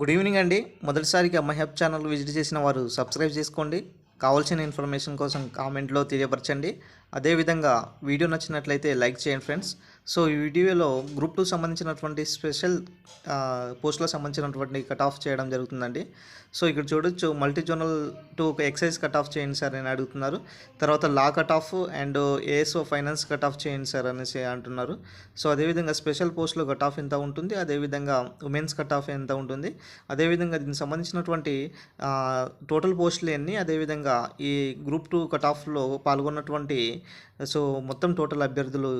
Good evening అండి. మొదటిసారిగా మహబ్ channel visit చేసిన వారు సబ్స్క్రైబ్ చేసుకోండి. కావాల్సిన ఇన్ఫర్మేషన్ కోసం కామెంట్లో తెలియపరచండి. అదేవిధంగా వీడియో నచ్చినట్లయితే లైక్ చేయండి ఫ్రెండ్స్. సో ఈ వీడియోలో గ్రూప్ టూ సంబంధించినటువంటి స్పెషల్ పోస్టులకు సంబంధించినటువంటి కట్ ఆఫ్ చేయడం జరుగుతుందండి. సో ఇక్కడ చూడొచ్చు multi zonal two excise cut off చేయండి సార్ అని అడుగుతున్నారు. తర్వాత law cut off and ASO finance cut off చేయండి సార్ అనేసి అంటున్నారు. సో అదేవిధంగా స్పెషల్ పోస్టులో కట్ ఆఫ్ ఎంత ఉంటుంది అదేవిధంగా ఉమెన్స్ కట్ ఆఫ్ ఎంత ఉంటుంది అదేవిధంగా దీనికి సంబంధించినటువంటి టోటల్ పోస్టులు ఎన్ని అదేవిధంగా ఈ గ్రూప్ టూ కట్ ఆఫ్లో పాల్గొన్నటువంటి సో మొత్తం టోటల్ అభ్యర్థులు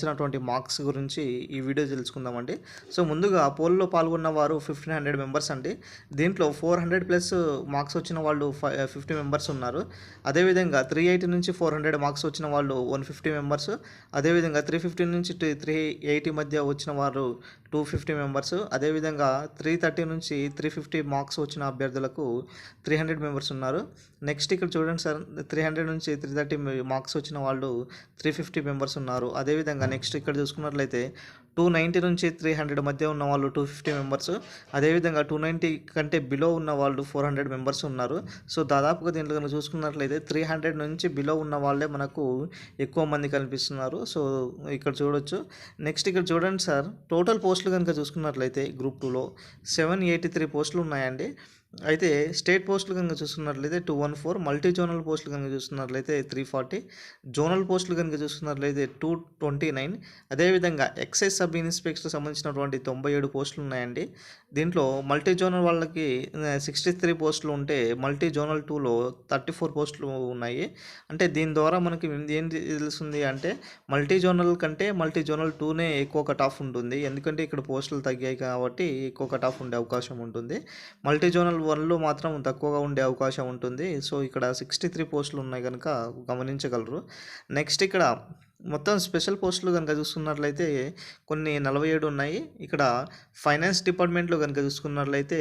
సంబంధించినటువంటి మార్క్స్ గురించి ఈ వీడియో తెలుసుకుందామండి. సో ముందుగా పోల్లో పాల్గొన్న వారు ఫిఫ్టీన్ హండ్రెడ్ మెంబర్స్ అండి. దీంట్లో ఫోర్ హండ్రెడ్ ప్లస్ మార్క్స్ వచ్చిన వాళ్ళు ఫైవ్ ఫిఫ్టీ మెంబర్స్ ఉన్నారు. అదేవిధంగా త్రీ ఎయిటీ నుంచి ఫోర్ హండ్రెడ్ మార్క్స్ వచ్చిన వాళ్ళు వన్ ఫిఫ్టీ మెంబర్స్. అదేవిధంగా త్రీ ఫిఫ్టీ నుంచి త్రీ ఎయిటీ మధ్య వచ్చిన వారు టూ ఫిఫ్టీ మెంబర్స్. అదేవిధంగా త్రీ థర్టీ నుంచి త్రీ ఫిఫ్టీ మార్క్స్ వచ్చిన అభ్యర్థులకు త్రీ హండ్రెడ్ మెంబర్స్ ఉన్నారు. నెక్స్ట్ ఇక్కడ చూడండి సార్ త్రీ హండ్రెడ్ నుంచి త్రీ థర్టీ మార్క్స్ వచ్చిన వాళ్ళు త్రీ ఫిఫ్టీ మెంబర్స్ ఉన్నారు. అదేవిధంగా నెక్స్ట్ ఇక్కడ చూసుకున్నట్లయితే టూ నైంటీ నుంచి త్రీ హండ్రెడ్ మధ్య ఉన్న వాళ్ళు టూ ఫిఫ్టీ మెంబర్స్ అదేవిధంగా టూ నైంటీ కంటే బిలో ఉన్న వాళ్ళు ఫోర్ హండ్రెడ్ మెంబర్స్ ఉన్నారు. సో దాదాపుగా దీంట్లో కనుక చూసుకున్నట్లయితే త్రీ హండ్రెడ్ నుంచి బిలో ఉన్న వాళ్ళే మనకు ఎక్కువ మంది కనిపిస్తున్నారు. సో ఇక్కడ చూడొచ్చు. నెక్స్ట్ ఇక్కడ చూడండి సార్. టోటల్ పోస్టులు కనుక చూసుకున్నట్లయితే గ్రూప్ టూలో సెవెన్ ఎయిటీ త్రీ పోస్టులు ఉన్నాయండి. అయితే స్టేట్ పోస్టులు కనుక చూస్తున్నట్లయితే two one four multi zonal పోస్టులు కనుక చూస్తున్నట్లయితే త్రీ ఫార్టీ జోనల్ పోస్టులు కనుక చూస్తున్నట్లయితే టూ ట్వంటీ నైన్. అదేవిధంగా ఎక్సైజ్ సబ్ ఇన్స్పెక్టర్ సంబంధించినటువంటి తొంభై ఏడు పోస్టులు ఉన్నాయండి. దీంట్లో మల్టీ జోనల్ వాళ్ళకి సిక్స్టీ త్రీ పోస్టులు ఉంటే మల్టీ జోనల్ టూలో థర్టీ ఫోర్ పోస్టులు ఉన్నాయి. అంటే దీని ద్వారా మనకి ఏం తెలుస్తుంది అంటే మల్టీ జోనల్ కంటే మల్టీ జోనల్ టూనే ఎక్కువ కట్ ఆఫ్ ఉంటుంది. ఎందుకంటే ఇక్కడ పోస్టులు తగ్గాయి కాబట్టి ఎక్కువ కట్ ఆఫ్ ఉండే అవకాశం ఉంటుంది. మల్టీ జోనల్ వన్లో మాత్రం తక్కువగా ఉండే అవకాశం ఉంటుంది. సో ఇక్కడ సిక్స్టీ త్రీ పోస్టులు ఉన్నాయి కనుక గమనించగలరు. నెక్స్ట్ ఇక్కడ మొత్తం స్పెషల్ పోస్టులు కనుక చూసుకున్నట్లయితే కొన్ని నలభై ఏడు ఉన్నాయి. ఇక్కడ ఫైనాన్స్ డిపార్ట్మెంట్లో కనుక చూసుకున్నట్లయితే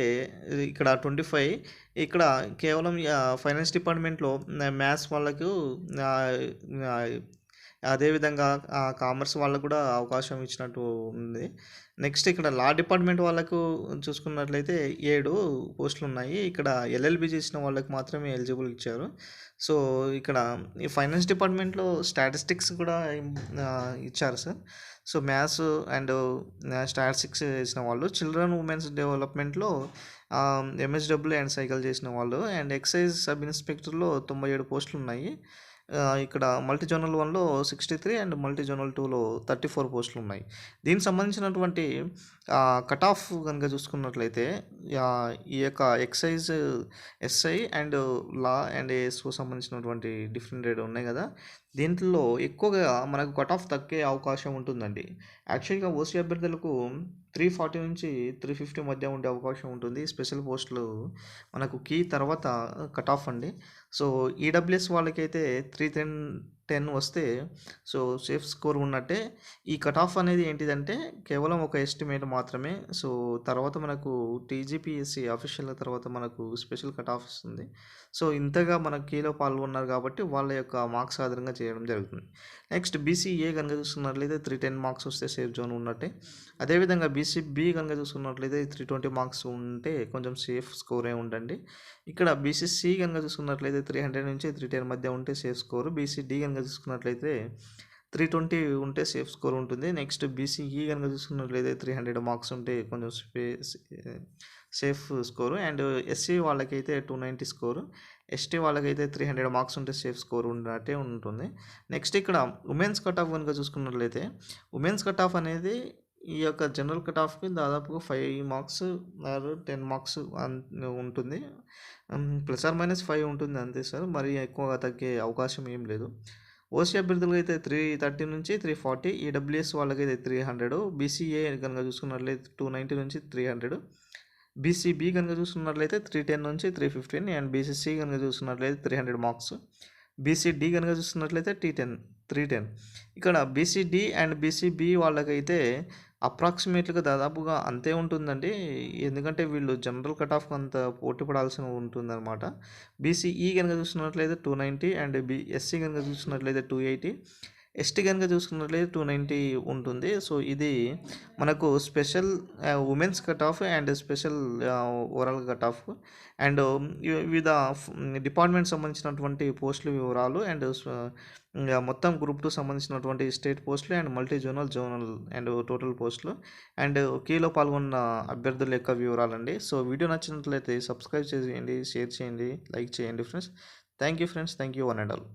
ఇక్కడ ట్వంటీ ఫైవ్ ఇక్కడ కేవలం ఫైనాన్స్ డిపార్ట్మెంట్లో మ్యాథ్స్ వాళ్ళకు అదేవిధంగా ఆ, కామర్స్ వాళ్ళకు కూడా అవకాశం ఇచ్చినట్టు ఉంది. నెక్స్ట్ ఇక్కడ లా డిపార్ట్మెంట్ వాళ్ళకు చూసుకున్నట్లయితే ఏడు పోస్టులు ఉన్నాయి. ఇక్కడ ఎల్ఎల్బి చేసిన వాళ్ళకి మాత్రమే ఎలిజిబుల్ ఇచ్చారు. సో ఇక్కడ ఈ ఫైనాన్స్ డిపార్ట్మెంట్లో స్టాటిస్టిక్స్ కూడా ఇచ్చారు sir. So maths and statistics చేసిన వాళ్ళు చిల్డ్రన్ ఉమెన్స్ డెవలప్మెంట్లో ఎంఎస్డబ్ల్యూ అండ్ సైకిల్ చేసిన వాళ్ళు అండ్ ఎక్సైజ్ సబ్ ఇన్స్పెక్టర్లో తొంభై ఏడు పోస్టులు ఉన్నాయి. ఇక్కడ మల్టీ జోనల్ వన్లో sixty three and multi zonal టూలో థర్టీ ఫోర్ పోస్టులు ఉన్నాయి దీనికి సంబంధించినటువంటి కట్ ఆఫ్ కనుక చూసుకున్నట్లయితే ఈ యొక్క excise SI and law and ఏఎస్కు సంబంధించినటువంటి డిఫరెంట్ రేట్ ఉన్నాయి కదా. దీంట్లో ఎక్కువగా మనకు కట్ ఆఫ్ తగ్గే అవకాశం ఉంటుందండి. యాక్చువల్గా ఓసీ అభ్యర్థులకు త్రీ ఫార్టీ నుంచి త్రీ ఫిఫ్టీ మధ్య ఉండే అవకాశం ఉంటుంది. స్పెషల్ పోస్టులు మనకు కీ తర్వాత కట్ ఆఫ్ అండి. సో ఈడబ్ల్యూఎస్ వాళ్ళకైతే త్రీ టెన్ టెన్ వస్తే సో సేఫ్ స్కోర్ ఉన్నట్టే ఈ కట్ ఆఫ్ అనేది ఏంటిదంటే కేవలం ఒక ఎస్టిమేట్ మాత్రమే. సో తర్వాత మనకు టీజీపీఎస్సీ అఫీషియల్ తర్వాత మనకు స్పెషల్ కట్ ఆఫ్ వస్తుంది. సో ఇంతగా మన కీలో పాల్గొన్నారు కాబట్టి వాళ్ళ యొక్క మార్క్స్ ఆధారంగా చేయడం జరుగుతుంది. నెక్స్ట్ బీసీఏ కనుక చూసుకున్నట్లయితే త్రీ టెన్ మార్క్స్ వస్తే సేఫ్ జోన్ ఉన్నట్టే. అదేవిధంగా బీసీబీ కనుక చూసుకున్నట్లయితే త్రీ ట్వంటీ మార్క్స్ ఉంటే కొంచెం సేఫ్ స్కోరే ఉండండి. ఇక్కడ బీసీసీ కనుక చూసుకున్నట్లయితే త్రీ హండ్రెడ్ నుంచి త్రీ టెన్ మధ్య ఉంటే సేఫ్ స్కోర్. బీసీడీ కనుక చూసుకున్నట్లయితే త్రీ ట్వంటీ ఉంటే సేఫ్ స్కోర్ ఉంటుంది. నెక్స్ట్ బీసీఈ కనుక చూసుకున్నట్లయితే త్రీ హండ్రెడ్ మార్క్స్ ఉంటే కొంచెం space safe score and SC వాళ్ళకైతే టూ నైంటీ స్కోరు ఎస్టీ వాళ్ళకైతే త్రీ హండ్రెడ్ మార్క్స్ ఉంటే సేఫ్ స్కోర్ ఉన్నట్టే ఉంటుంది. నెక్స్ట్ ఇక్కడ ఉమెన్స్ కట్ ఆఫ్ కనుక చూసుకున్నట్లయితే ఉమెన్స్ కట్ ఆఫ్ అనేది ఈ యొక్క జనరల్ కట్ ఆఫ్కి దాదాపుగా five marks or ten marks ఉంటుంది. ప్లస్ ఆర్ మైనస్ ఫైవ్ ఉంటుంది అంతే సార్. మరి ఎక్కువగా తగ్గే అవకాశం ఏం లేదు. ఓసీ అభ్యర్థులకు అయితే త్రీ థర్టీ నుంచి త్రీ ఫార్టీ ఈడబ్ల్యూఎస్ వాళ్ళకైతే త్రీ హండ్రెడ్ బీసీఏ కనుక చూసుకున్నట్లయితే టూ నైంటీ నుంచి త్రీ హండ్రెడ్ బీసీబీ కనుక చూసుకున్నట్లయితే త్రీ టెన్ నుంచి త్రీ ఫిఫ్టీన్ అండ్ బీసీసీ కనుక చూసుకున్నట్లయితే త్రీ హండ్రెడ్ మార్క్స్ బీసీడీ కనుక చూస్తున్నట్లయితే టీ టెన్ త్రీ టెన్ ఇక్కడ బీసీడీ అండ్ బీసీబీ వాళ్ళకైతే అప్రాక్సిమేట్లీగా దాదాపుగా అంతే ఉంటుందండి. ఎందుకంటే వీళ్ళు జనరల్ కట్ ఆఫ్ అంత పోటీ పడాల్సి ఉంటుందన్నమాట. బీసీఈ కనుక చూసినట్లయితే టూ నైంటీ అండ్ బిఎస్సి కనుక చూసినట్లయితే టూ ఎయిటీ ఎస్టీ కనుక చూసుకున్నట్లయితే టూ నైంటీ ఉంటుంది. సో ఇది మనకు special women's cut off and special overall cut off. And వివిధ డిపార్ట్మెంట్ సంబంధించినటువంటి పోస్టుల వివరాలు అండ్ మొత్తం గ్రూప్ టూ సంబంధించినటువంటి స్టేట్ పోస్టులు and multi zonal zonal and total పోస్టులు. అండ్ కీలో పాల్గొన్న అభ్యర్థుల యొక్క వివరాలండి. సో వీడియో నచ్చినట్లయితే సబ్స్క్రైబ్ చేయండి షేర్ చేయండి లైక్ చేయండి friends. Thank you friends. Thank you one and all.